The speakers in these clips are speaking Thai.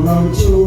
long to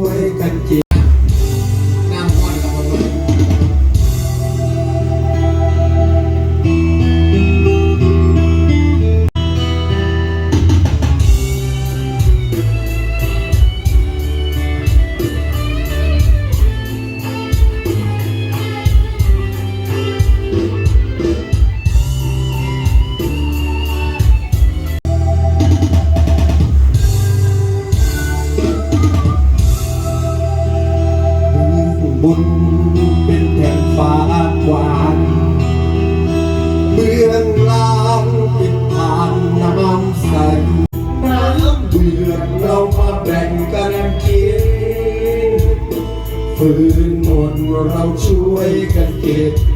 รื่องราวปิดทานน้ำใสน้ำเดือดเรามาแบ่งกันกินฟืนหมดเราช่วยกันเก็บฟืน